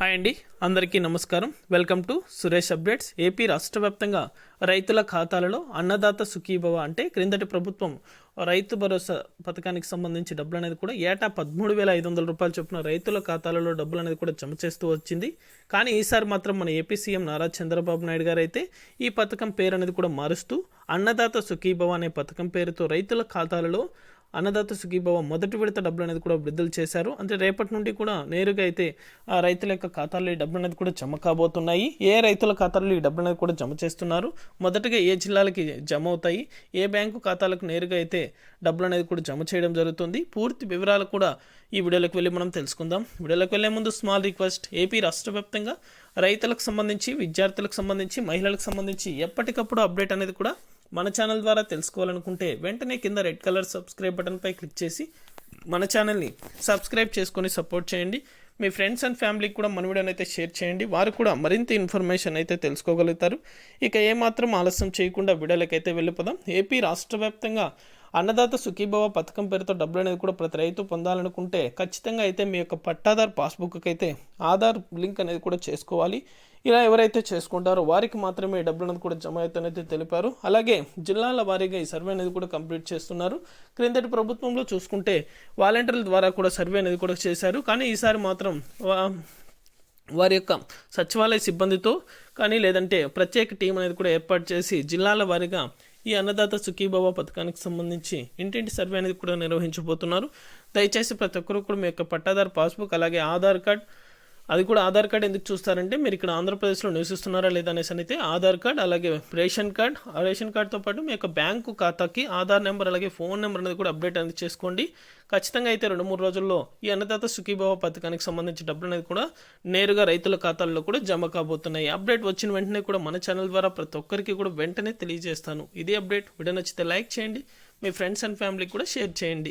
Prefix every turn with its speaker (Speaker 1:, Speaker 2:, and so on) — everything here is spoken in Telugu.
Speaker 1: హాయ్ అండి అందరికీ నమస్కారం. Welcome to Suresh updates. A రాష్ట్ర వ్యాప్తంగా రైతుల ఖాతాలలో అన్నదాత సుఖీభవ అంటే క్రిందటి ప్రభుత్వం రైతు భరోసా పథకానికి సంబంధించి డబ్బులు అనేది కూడా ఏటా పదమూడు వేల ఐదు వందల రూపాయలు చొప్పున రైతుల ఖాతాలలో డబ్బులు అనేది కూడా జమ చేస్తూ వచ్చింది. కానీ ఈసారి మాత్రం మన ఏపీ సీఎం నారా చంద్రబాబు నాయుడు గారు అయితే ఈ పథకం పేరు అనేది కూడా మారుస్తూ అన్నదాత సుఖీభవ అనే పథకం పేరుతో రైతుల ఖాతాలలో అన్నదాత సుఖీభవ మొదటి విడత డబ్బులు అనేది కూడా విడుదల చేశారు. అంటే రేపటి నుండి కూడా నేరుగా అయితే ఆ రైతుల యొక్క ఖాతాల్లో ఈ డబ్బులు అనేది కూడా జమ కాబోతున్నాయి. ఏ రైతుల ఖాతాల్లో ఈ డబ్బులు అనేది కూడా జమ చేస్తున్నారు? మొదటగా ఏ జిల్లాలకి జమ అవుతాయి? ఏ బ్యాంకు ఖాతాలకు నేరుగా అయితే డబ్బులు అనేది కూడా జమ చేయడం జరుగుతుంది? పూర్తి వివరాలు కూడా ఈ వీడియోలోకి వెళ్ళి మనం తెలుసుకుందాం. వీడియోలోకి వెళ్ళే ముందు స్మాల్ రిక్వెస్ట్ ఏపీ రాష్ట్ర వ్యాప్తంగా రైతులకు సంబంధించి విద్యార్థులకు సంబంధించి మహిళలకు సంబంధించి ఎప్పటికప్పుడు అప్డేట్ అనేది కూడా మన ఛానల్ ద్వారా తెలుసుకోవాలనుకుంటే వెంటనే కింద రెడ్ కలర్ సబ్స్క్రైబ్ బటన్పై క్లిక్ చేసి మన ఛానల్ని సబ్స్క్రైబ్ చేసుకొని సపోర్ట్ చేయండి. మీ ఫ్రెండ్స్ అండ్ ఫ్యామిలీకి కూడా మన వీడియోని అయితే షేర్ చేయండి. వారు కూడా మరింత ఇన్ఫర్మేషన్ అయితే తెలుసుకోగలుగుతారు. ఇక ఏమాత్రం ఆలస్యం చేయకుండా వీడియోలకైతే వెళ్ళిపోదాం. ఏపీ రాష్ట్ర వ్యాప్తంగా అన్నదాత సుఖీభవ పథకం పేరుతో డబ్బులు అనేది కూడా ప్రతి రైతు పొందాలనుకుంటే ఖచ్చితంగా అయితే మీ యొక్క పట్టాదార్ పాస్బుక్కి అయితే ఆధార్ లింక్ అనేది కూడా చేసుకోవాలి. ఇలా ఎవరైతే చేసుకుంటారో వారికి మాత్రమే డబ్బులను డబ్బులు అనేది కూడా జమ అవుతానైతే తెలిపారు. అలాగే జిల్లాల వారీగా ఈ సర్వే అనేది కూడా కంప్లీట్ చేస్తున్నారు. క్రిందటి ప్రభుత్వంలో చూసుకుంటే వాలంటీర్ల ద్వారా కూడా సర్వే అనేది కూడా చేశారు. కానీ ఈసారి మాత్రం వా- వారి యొక్క సచివాలయ సిబ్బందితో కానీ లేదంటే ప్రత్యేక టీం అనేది కూడా ఏర్పాటు చేసి జిల్లాల వారీగా ఈ అన్నదాత సుఖీభవ పథకానికి సంబంధించి ఇంటింటి సర్వే అనేది కూడా నిర్వహించబోతున్నారు. దయచేసి ప్రతి ఒక్కరు కూడా మీ యొక్క పట్టాదారు పాస్బుక్ అలాగే ఆధార్ కార్డ్ అది కూడా ఆధార్ కార్డ్ ఎందుకు చూస్తారంటే మీరు ఇక్కడ ఆంధ్రప్రదేశ్లో నివసిస్తున్నారా లేదా అనేసి అయితే ఆధార్ కార్డ్ అలాగే రేషన్ కార్డ్. ఆ రేషన్ కార్డ్తో పాటు మీ యొక్క బ్యాంకు ఖాతాకి ఆధార్ నెంబర్ అలాగే ఫోన్ నెంబర్ అనేది కూడా అప్డేట్ అనేది చేసుకోండి. ఖచ్చితంగా అయితే రెండు మూడు రోజుల్లో ఈ అన్నదాత సుఖీభావ పథకానికి సంబంధించి డబ్బులు అనేది కూడా నేరుగా రైతుల ఖాతాల్లో కూడా జమ కాబోతున్నాయి. అప్డేట్ వచ్చిన వెంటనే కూడా మన ఛానల్ ద్వారా ప్రతి ఒక్కరికి కూడా వెంటనే తెలియజేస్తాను. ఇదే అప్డేట్. వీడియో నచ్చితే లైక్ చేయండి. మీ ఫ్రెండ్స్ అండ్ ఫ్యామిలీకి కూడా షేర్ చేయండి.